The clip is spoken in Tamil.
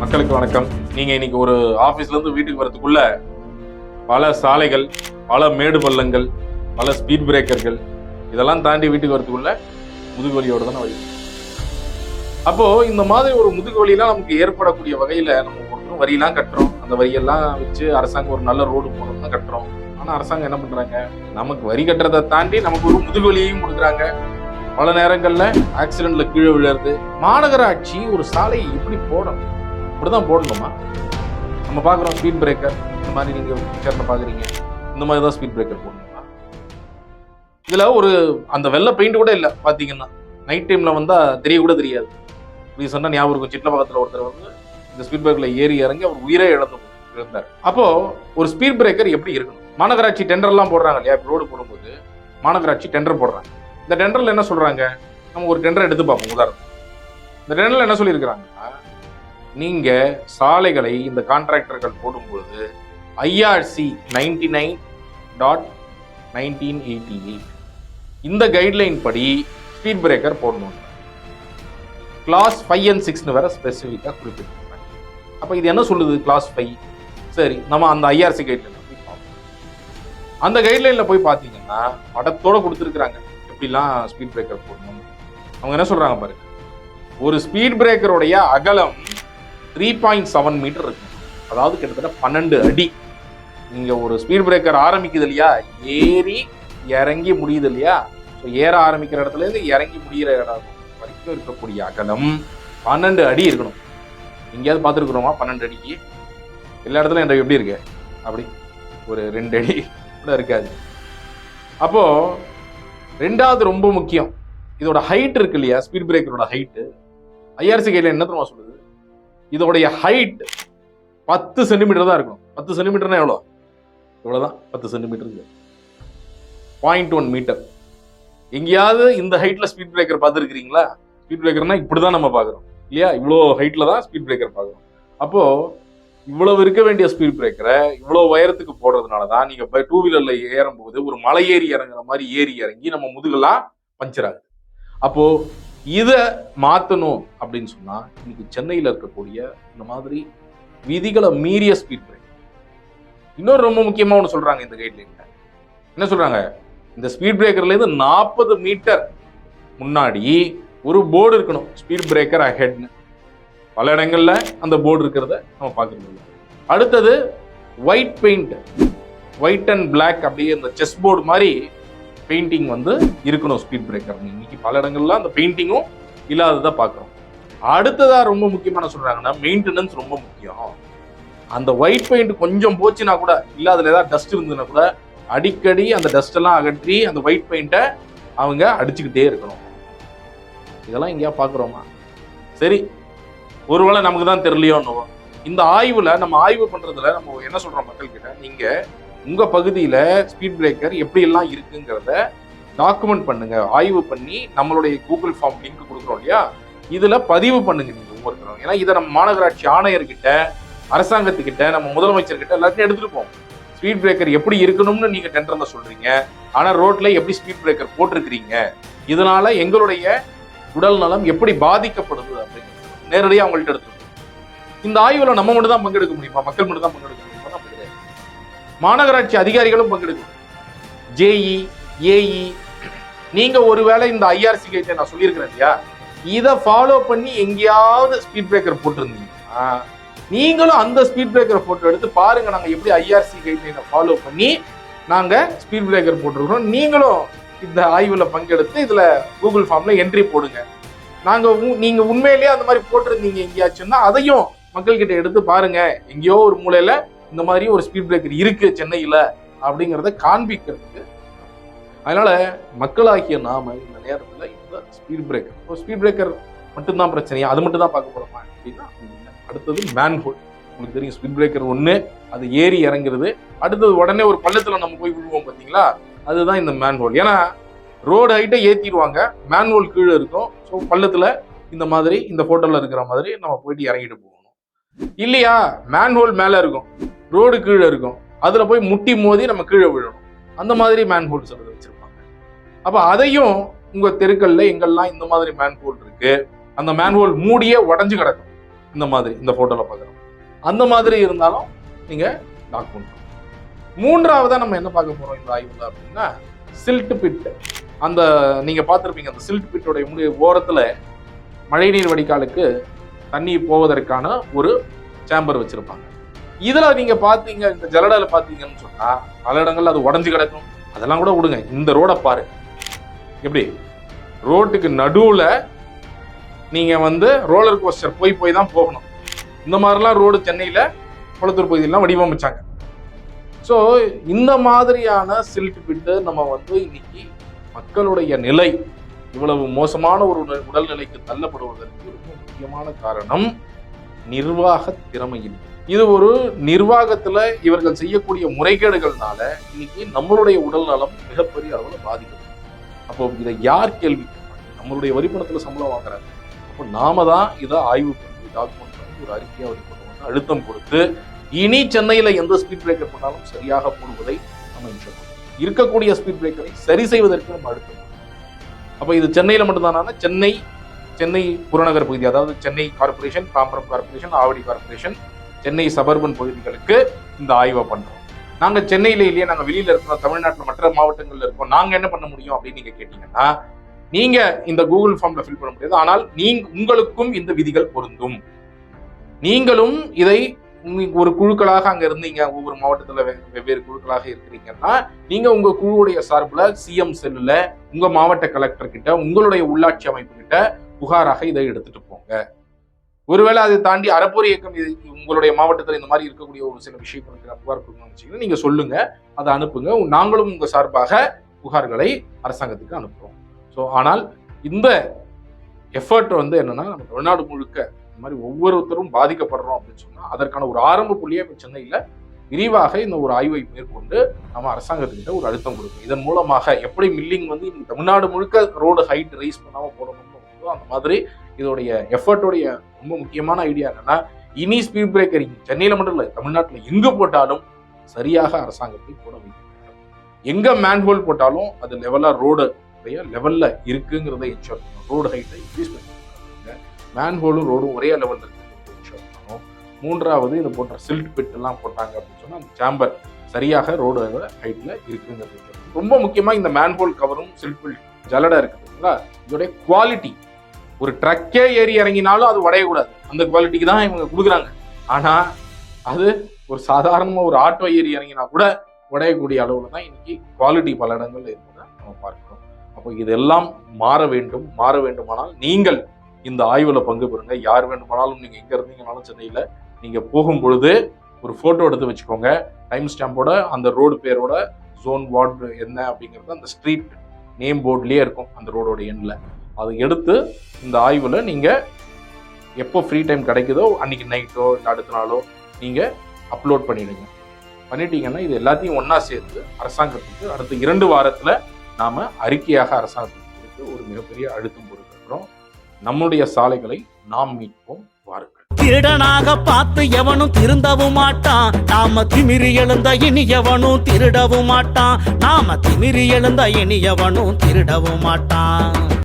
மக்களுக்கு வணக்கம். நீங்க இன்னைக்கு ஒரு ஆபீஸ்ல இருந்து வீட்டுக்கு வரதுக்குள்ள பல சாலைகள் பல மேடு பள்ளங்கள் பல ஸ்பீட் பிரேக்கர்கள் இதெல்லாம் தாண்டி வீட்டுக்கு வரதுக்குள்ள முதுகுவலியோட தானே வருது அப்போ இந்த மாதிரி ஒரு முதுகு முதுகுவலிலாம் நமக்கு ஏற்படக்கூடிய வகையில நம்ம ஒருத்தரும் வரியெல்லாம் கட்டுறோம். அந்த வரியெல்லாம் வச்சு அரசாங்கம் ஒரு நல்ல ரோடு போடணும் தான் கட்டுறோம். ஆனா அரசாங்கம் என்ன பண்றாங்க? நமக்கு வரி கட்டுறதை தாண்டி நமக்கு ஒரு முதுகு வலியையும் கொடுக்குறாங்க. பல நேரங்களில் ஆக்சிடென்ட்ல கீழே விழுறது. மாநகராட்சி ஒரு சாலையை எப்படி போடணும்? இப்படிதான் போடணுமா? நம்ம பார்க்குறோம் ஸ்பீட் பிரேக்கர் இந்த மாதிரி நீங்க பிக்சர்ல பாக்குறீங்க இந்த மாதிரி தான் ஸ்பீட் பிரேக்கர் போடணுமா? இதுல ஒரு அந்த வெள்ளை பெயிண்ட் கூட இல்லை பாத்தீங்கன்னா நைட் டைம்ல வந்தா தெரிய கூட தெரியாது. ரீசெண்டாக ஞாபகம் இருக்கும். பக்கத்தில் ஒருத்தர் வந்து இந்த ஸ்பீட் பிரேக்கர்ல ஏறி இறங்கி அவர் உயிரே இழந்து இருந்தார் அப்போது ஒரு ஸ்பீட் பிரேக்கர் எப்படி இருக்கணும்? மாநகராட்சி டெண்டர்லாம் போடுறாங்க இல்லையா? ரோடு போடும்போது மாநகராட்சி டெண்டர் போடுறாங்க. இந்த டெண்டரில் என்ன சொல்கிறாங்க நம்ம ஒரு டெண்டர் எடுத்து பார்ப்போம் உதாரணம் இந்த டெண்டரில் என்ன சொல்லியிருக்கிறாங்கன்னா நீங்கள் சாலைகளை இந்த கான்ட்ராக்டர்கள் போடும்பொழுது IRC ninety nine dot nineteen eighty eight இந்த கைட்லைன் படி ஸ்பீட் பிரேக்கர் போடணும். கிளாஸ் ஃபைவ் அண்ட் சிக்ஸ்னு வேற ஸ்பெசிஃபிக்காக குறிப்பிட்டிருக்காங்க. அப்போ இது என்ன சொல்லுது கிளாஸ் ஃபைவ் சரி நம்ம அந்த ஐஆர்சி கைட்லைன் போய் பார்ப்போம். அந்த கைட்லைனில் போய் பார்த்தீங்கன்னா படத்தோட கொடுத்துருக்குறாங்க. எப்படிலாம் ஸ்பீட் பிரேக்கர் போடணும்? அவங்க என்ன சொல்கிறாங்க பாருங்க. ஒரு ஸ்பீட் பிரேக்கருடைய அகலம் த்ரீ பாயிண்ட் செவன் மீட்டர் இருக்கு அதாவது கிட்டத்தட்ட பன்னெண்டு அடி. நீங்கள் ஒரு ஸ்பீட் பிரேக்கர் ஆரம்பிக்குது இல்லையா? ஏறி இறங்கி முடியுது இல்லையா? ஸோ ஏற ஆரம்பிக்கிற இடத்துல இருந்து இறங்கி முடியிற இடம் வரைக்கும் இருக்கக்கூடிய அகலம் பன்னெண்டு அடி இருக்கணும். எங்கேயாவது பார்த்துருக்குறோமா? பன்னெண்டு அடிக்கு. எல்லா இடத்துலையும் எனக்கு எப்படி இருக்கு? அப்படி ஒரு ரெண்டு அடி கூட இருக்காது. அப்போது ரெண்டாவது ரொம்ப முக்கியம். இதோட ஹைட் இருக்கு இல்லையா? ஸ்பீட் பிரேக்கரோட ஹைட்டு ஐஆர்சி கையில் என்ன தெரியுமா சொல்லுது? இதோடைய ஹைட் பத்து சென்டிமீட்டர் தான் இருக்கணும். பத்து சென்டிமீட்டர்னா எவ்வளோ? இவ்வளோதான் பத்து சென்டிமீட்டருங்க பாயிண்ட் ஒன் மீட்டர் எங்கேயாவது இந்த ஹைட்டில் ஸ்பீட் பிரேக்கர் பார்த்துருக்கிறீங்களா? ஸ்பீட் பிரேக்கர்னா இப்படி தான் நம்ம பார்க்குறோம். இல்லையா? இவ்வளோ ஹைட்டில் தான் ஸ்பீட் பிரேக்கர் பார்க்குறோம். அப்போது இவ்வளவு இருக்க வேண்டிய ஸ்பீட் பிரேக்கரை இவ்வளோ உயரத்துக்கு போடுறதுனால தான் நீங்கள் இப்போ டூ வீலரில் ஏறும்போது ஒரு மலை ஏறி இறங்குற மாதிரி ஏறி இறங்கி நம்ம முதுகெல்லாம் பஞ்சர் ஆகுது. அப்போது இதை மாற்றணும் அப்படின்னு சொன்னால் இன்னைக்கு சென்னையில் இருக்கக்கூடிய இந்த மாதிரி விதிகளை மீறிய ஸ்பீட் பிரேக் இன்னொரு ரொம்ப முக்கியமாக ஒன்று சொல்கிறாங்க இந்த கைட்லைனில் என்ன சொல்கிறாங்க இந்த ஸ்பீட் பிரேக்கர்லேருந்து நாற்பது மீட்டர் முன்னாடி ஒரு போர்டு இருக்கணும். ஸ்பீட் பிரேக்கர் அஹெட்னு பல இடங்களில் அந்த போர்டு இருக்கிறத நம்ம பார்க்கறது அடுத்தது white paint white and black அப்படியே இந்த செஸ் போர்டு மாதிரி பெயிண்டிங் வந்து இருக்கணும் ஸ்பீட் பிரேக்கர் இன்னைக்கு பல இடங்கள்ல அந்த பெயிண்டிங்கும் இல்லாததை பார்க்குறோம் அடுத்ததாக ரொம்ப முக்கியமான சொல்கிறாங்கன்னா மெயின்டெனன்ஸ் ரொம்ப முக்கியம். அந்த ஒயிட் பெயிண்ட் கொஞ்சம் போச்சுன்னா கூட இல்ல அதுல ஏதாவது டஸ்ட் இருந்ததுன்னா கூட அடிக்கடி அந்த டஸ்டெல்லாம் அகற்றி அந்த ஒயிட் பெயிண்ட்டை அவங்க அடிச்சுக்கிட்டே இருக்கணும். இதெல்லாம் எங்கேயா பார்க்குறோமா சரி ஒருவேளை நமக்கு தான் தெரியலையோன்னு இந்த ஆய்வில் நம்ம ஆய்வு பண்ணுறதுல நம்ம என்ன சொல்கிறோம் மக்கள் நீங்கள் உங்க பகுதியில ஸ்பீட் பிரேக்கர் எப்படி எல்லாம் இருக்குங்கிறத டாக்குமெண்ட் பண்ணுங்க. ஆய்வு பண்ணி நம்மளுடைய கூகுள் ஃபார்ம் லிங்க் கொடுக்குறோம் இல்லையா? இதுல பதிவு பண்ணுங்க நீங்க ஒவ்வொருத்தரும் ஏன்னா இதை நம்ம மாநகராட்சி ஆணையர்கிட்ட அரசாங்கத்துக்கிட்ட நம்ம முதலமைச்சர்கிட்ட எல்லாத்தையும் எடுத்துட்டு போவோம். ஸ்பீட் பிரேக்கர் எப்படி இருக்கணும்னு நீங்க டெண்டர்ல சொல்றீங்க. ஆனா ரோட்ல எப்படி ஸ்பீட் பிரேக்கர் போட்டிருக்கிறீங்க? இதனால எங்களுடைய உடல் நலம் எப்படி பாதிக்கப்படுது அப்படின்னு நேரடியாக அவங்கள்ட்ட எடுத்துருக்கோம் இந்த ஆய்வுல நம்ம மட்டும் தான் பங்கெடுக்க முடியுமா? மக்கள் மட்டும் தான் பங்கெடுக்க மாநகராட்சி அதிகாரிகளும் பங்கெடுக்கணும் ஜேஇ ஏஇ நீங்க ஒருவேளை இந்த ஐஆர்சி கைட்ல நான் சொல்லியிருக்கிறேன் இல்லையா? இதை ஃபாலோ பண்ணி எங்கேயாவது ஸ்பீட் பிரேக்கர் போட்டிருந்தீங்கன்னா நீங்களும் அந்த ஸ்பீட் பிரேக்கர் போட்டோ எடுத்து பாருங்க நாங்கள் எப்படி ஐஆர்சி கைட்லைனை ஃபாலோ பண்ணி நாங்கள் ஸ்பீட் பிரேக்கர் போட்டிருக்கிறோம். நீங்களும் இந்த ஆய்வில் பங்கெடுத்து இதில் கூகுள் ஃபார்மில் என்ட்ரி போடுங்க. நாங்கள் உ- நீங்கள் உண்மையிலேயே அந்த மாதிரி போட்டிருந்தீங்க எங்கேயாச்சும்னா அதையும் மக்கள்கிட்ட எடுத்து பாருங்க. எங்கேயோ ஒரு மூலையில் இந்த மாதிரி ஒரு ஸ்பீட் பிரேக்கர் இருக்கு சென்னையில் அப்படிங்கிறத காண்பிக்கிறதுக்கு. அதனால மக்களாகிய நாம இந்த நேரத்தில் இந்த ஸ்பீட் பிரேக்கர் ஸ்பீட் பிரேக்கர் மட்டும்தான் பிரச்சனையா? அது மட்டும் தான் பார்க்க போறோமா அப்படின்னா அடுத்தது மேன்ஹோல் உங்களுக்கு தெரியும் ஸ்பீட் பிரேக்கர் ஒன்று அது ஏறி இறங்குறது. அடுத்தது உடனே ஒரு பள்ளத்தில் நம்ம போய் விழுவோம் பார்த்தீங்களா அதுதான் இந்த மேன்ஹோல் ஏன்னா ரோடு ஹைட்டை ஏற்றிடுவாங்க மேன்ஹோல் கீழே இருக்கும். ஸோ பள்ளத்தில் இந்த மாதிரி இந்த ஃபோட்டோவில் இருக்கிற மாதிரி நம்ம போயிட்டு இறங்கிட்டு போகணும். இல்லையா? மேன்ஹோல் மேலே இருக்கும். ரோடு கீழே இருக்கும். அதில் போய் முட்டி மோதி நம்ம கீழே விழணும். அந்த மாதிரி மேன்ஹோல் சிலது வச்சுருப்பாங்க. அப்போ அதையும் உங்கள் தெருக்களில் எங்கெல்லாம் இந்த மாதிரி மேன்ஹோல் இருக்கு அந்த மேன்ஹோல் மூடியே உடஞ்சு கிடக்கும். இந்த மாதிரி இந்த ஃபோட்டோவில் பார்க்குறோம். அந்த மாதிரி இருந்தாலும் நீங்க டாக்குமெண்ட் மூன்றாவதாக நம்ம என்ன பார்க்க போகிறோம் இந்த ஆய்வில் அப்படின்னா சில்ட் பிட்டு அந்த நீங்கள் பார்த்துருப்பீங்க அந்த சில்ட் பிட்டோட முடி ஓரத்தில் மழைநீர் வடிகாலுக்கு தண்ணி போவதற்கான ஒரு சேம்பர் வச்சுருப்பாங்க. இதுல நீங்க பாத்தீங்க இந்த ஜலடால பாத்தீங்கன்னு சொன்னா பல இடங்கள்ல அது உடஞ்சு கிடக்கும். அதெல்லாம் கூட விடுங்க. இந்த ரோடை பாரு. எப்படி? ரோட்டுக்கு நடுவுல நீங்க வந்து ரோலர் கோஸ்டர் போய் போய் தான் போகணும். இந்த மாதிரிலாம் ரோடு சென்னையில குளத்தூர் பகுதியெல்லாம் வடிவமைச்சாங்க. ஸோ இந்த மாதிரியான சில்ட் பிட்டு நம்ம வந்து இன்னைக்கு மக்களுடைய நிலை இவ்வளவு மோசமான ஒரு உடல்நிலைக்கு தள்ளப்படுவதற்கு ரொம்ப முக்கியமான காரணம் நிர்வாக திறமையின்மை இது ஒரு நிர்வாகத்துல இவர்கள் செய்யக்கூடிய முறைகேடுகள்னால இன்னைக்கு நம்மளுடைய உடல் நலம் மிகப்பெரிய அளவில் பாதிக்கும் அப்போ இதை யார் கேள்வி நம்மளுடைய வரிப்பணத்துல சம்பளம் வாங்குறாங்க. அப்போ நாம தான் இதை ஆய்வு பண்ணி டாக்குமெண்ட் பண்ணி ஒரு அறிக்கையாக வரிப்பணம் வந்து அழுத்தம் கொடுத்து இனி சென்னையில எந்த ஸ்பீட் பிரேக்கர் பண்ணாலும் சரியாக போடுவதை நம்ம இருக்கக்கூடிய ஸ்பீட் பிரேக்கரை சரி செய்வதற்கு நம்ம அழுத்தம் அப்போ இது சென்னையில் மட்டும்தானா? சென்னை சென்னை புறநகர் பகுதி அதாவது Chennai corporation Tambaram corporation Avadi corporation Chennai suburban பகுதிகளுக்கு இந்த ஆய்வை பண்றோம். நாங்க சென்னையில இல்லையே நாங்க வெளியில இருக்கிறோம் தமிழ்நாட்டில் மற்ற மாவட்டங்கள்ல இருக்கோம் நாங்க என்ன பண்ண முடியும் அப்படின்னு நீங்க கேட்டீங்கன்னா நீங்க இந்த கூகுள் ஃபார்ம்ல ஃபில் பண்ண முடியாது. ஆனால் நீங்க உங்களுக்கும் இந்த விதிகள் பொருந்தும். நீங்களும் இதை ஒரு குழுக்களாக அங்க இருந்தீங்க ஒவ்வொரு மாவட்டத்துல வெ- வெவ்வேறு குழுக்களாக இருக்கிறீங்கன்னா நீங்க உங்க குழுவுடைய சார்பில் சிஎம் செல்லுல உங்க மாவட்ட கலெக்டர் கிட்ட உங்களுடைய உள்ளாட்சி அமைப்பு கிட்ட புகாராக இதை எடுத்துட்டு போங்க. ஒருவேளை அதை தாண்டி அறப்போர் இயக்கம் இது உங்களுடைய மாவட்டத்தில் இந்த மாதிரி இருக்கக்கூடிய ஒரு சில விஷயங்களுக்கு புகார் கொடுக்கணும்னு நினைச்சீங்கன்னா நீங்க சொல்லுங்க அதை அனுப்புங்க. நாங்களும் உங்க சார்பாக புகார்களை அரசாங்கத்துக்கு அனுப்புறோம். ஸோ ஆனால் இந்த எஃபர்ட் வந்து என்னன்னா நம்ம தமிழ்நாடு முழுக்க இந்த மாதிரி ஒவ்வொருத்தரும் பாதிக்கப்படுறோம் அப்படின்னு சொன்னால் அதற்கான ஒரு ஆரம்ப புள்ளியே இப்போ விரிவாக இந்த ஒரு ஆய்வை மேற்கொண்டு நம்ம அரசாங்கத்துக்கிட்ட ஒரு அழுத்தம் கொடுக்கும். இதன் மூலமாக எப்படி மில்லிங் வந்து இன்னைக்கு தமிழ்நாடு முழுக்க ரோடு ஹைட் ரைஸ் பண்ணாமல் போடணும் ஸோ அந்த மாதிரி இதோடைய எஃபர்ட்டோடைய ரொம்ப முக்கியமான ஐடியா என்னன்னா இனி ஸ்பீட் பிரேக்கர் சென்னையில் மட்டும் இல்லை தமிழ்நாட்டில் எங்கே போட்டாலும் சரியாக அரசாங்கத்தை போட வைக்க வேண்டும். எங்க மேன்ஹோல் போட்டாலும் அது லெவலாக ரோடு லெவலில் இருக்குங்கிறத என்ஷோர் பண்ணணும். ரோடு ஹைட்டை இன்க்ரீஸ் பண்ணி மேன்ஹோலும் ரோடும் ஒரே லெவலில் இருக்குது என்ஷோர் பண்ணணும். மூன்றாவது இது போன்ற சில்ட் பிட்டெல்லாம் போட்டாங்க அப்படின்னு சொன்னால் அந்த சாம்பர் சரியாக ரோடு ஹைட்டில் இருக்குங்கிறது ரொம்ப முக்கியமாக இந்த மேன்ஹோல் கவரும் சில்ட் பிட் ஜலடை இருக்குதுங்களா இதோடைய குவாலிட்டி ஒரு ட்ரக்கே ஏறி இறங்கினாலும் அது உடையக்கூடாது. அந்த குவாலிட்டிக்கு தான் இவங்க கொடுக்குறாங்க. ஆனால் அது ஒரு சாதாரணமாக ஒரு ஆட்டோ ஏறி இறங்கினா கூட உடையக்கூடிய அளவில் தான் இன்னைக்கு குவாலிட்டி பல இடங்கள் இருப்பதை நம்ம பார்க்கிறோம். அப்போ இதெல்லாம் மாற வேண்டும் மாற வேண்டுமானால் நீங்கள் இந்த ஆய்வில் பங்கு பெறுங்க. யார் வேண்டுமானாலும் நீங்கள் எங்கே இருந்தீங்கனாலும் சென்னையில் நீங்கள் போகும் பொழுது ஒரு ஃபோட்டோ எடுத்து வச்சுக்கோங்க. டைம் ஸ்டாம்போட அந்த ரோடு பேரோட ஜோன் வார்டு என்ன அப்படிங்கிறது அந்த ஸ்ட்ரீட் நேம் போர்ட்லேயே இருக்கும் அந்த ரோடோட எண்ணில் அதை எடுத்து இந்த ஆய்வில் நீங்கள் எப்போ ஃப்ரீ டைம் கிடைக்குதோ அன்னைக்கு நைட்டோ இல்லை அடுத்த நாளோ நீங்கள் அப்லோட் பண்ணிவிடுங்க பண்ணிட்டீங்கன்னா இது எல்லாத்தையும் ஒன்றா சேர்த்து அரசாங்கத்துக்கு அடுத்த இரண்டு வாரத்தில் நாம் அறிக்கையாக அரசாங்கத்துக்கு கொடுத்து ஒரு மிகப்பெரிய அழுத்தம் கொடுக்கிறோம். நம்முடைய சாலைகளை நாம் மீட்போம் வாருங்கள். திருடனாக பார்த்து எவனும் திருந்தவும் மாட்டான். நாம திமிரி எழுந்த இனி எவனும் திருடவும் மாட்டான். நாம திமிரி எழுந்த இனி எவனும் திருடவும் மாட்டான்.